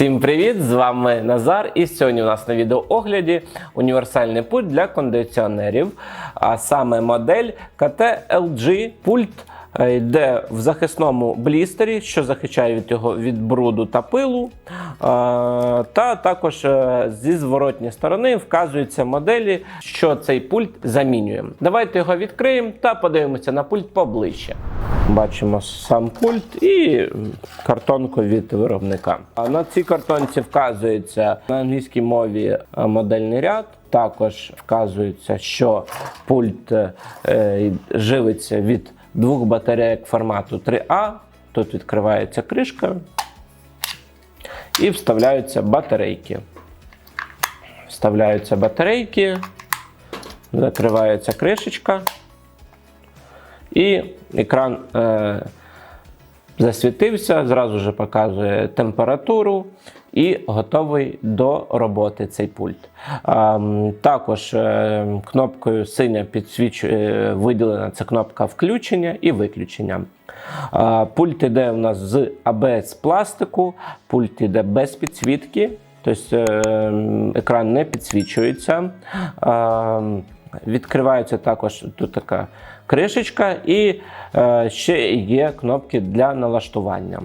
Всім привіт! З вами Назар. І сьогодні у нас на відеоогляді універсальний пульт для кондиціонерів, а саме модель КТ LG е, Йде в захисному блістері, що захищає від його від бруду та пилу. Е, Та також е, зі зворотньої сторони вказуються моделі, що цей пульт замінює. Давайте його відкриємо та подивимося на пульт поближче. Бачимо сам пульт і картонку від виробника. На цій картонці вказується на англійській мові е, модельний ряд. Також вказується, що пульт е, живиться від двох батарейок формату 3А. Тут відкривається кришка і вставляються батарейки. Вставляються батарейки, закривається кришечка. І екран е, засвітився, зразу ж показує температуру і готовий до роботи цей пульт. Також е, кнопкою синя підсвічує виділена це кнопка включення і виключення. Пульт іде у нас з АБС пластику, пульт іде без підсвітки. Тобто е, екран не підсвічується. Відкривається також тут така кришечка, і е, ще є кнопки для налаштування.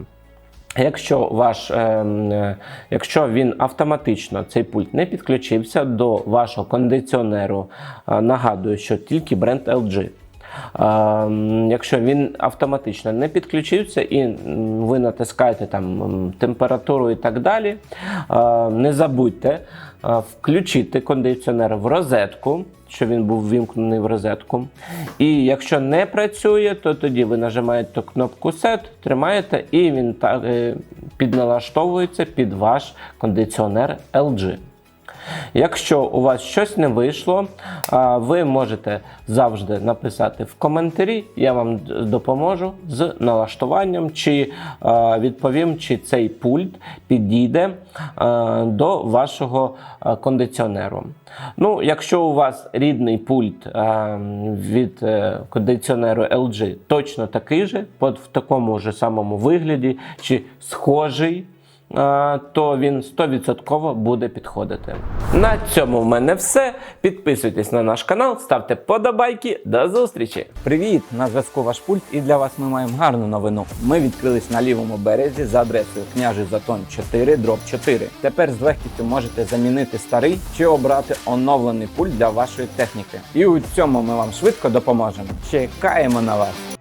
Якщо ваш, е, е, якщо він автоматично цей пульт не підключився до вашого кондиціонеру, е, нагадую, що тільки бренд LG. Е, Якщо він автоматично не підключився і ви натискаєте там температуру і так далі, е, не забудьте е, включити кондиціонер в розетку, щоб він був ввімкнений в розетку. І якщо не працює, то тоді ви нажимаєте кнопку Set, тримаєте, і він так е, підналаштовується під ваш кондиціонер LG. Якщо у вас щось не вийшло, ви можете завжди написати в коментарі, я вам допоможу з налаштуванням, чи відповім, чи цей пульт підійде до вашого кондиціонеру. Ну, якщо у вас рідний пульт від е, кондиціонеру LG точно такий же, в такому ж самому вигляді, чи схожий то він 100% буде підходити. На цьому в мене все. Підписуйтесь на наш канал, ставте подобайки. До зустрічі! Привіт! На зв'язку ваш пульт, і для вас ми маємо гарну новину. Ми відкрились на лівому березі за адресою княжий Затон 4, дроб 4. Тепер з легкістю можете замінити старий чи обрати оновлений пульт для вашої техніки. І у цьому ми вам швидко допоможемо. Чекаємо на вас!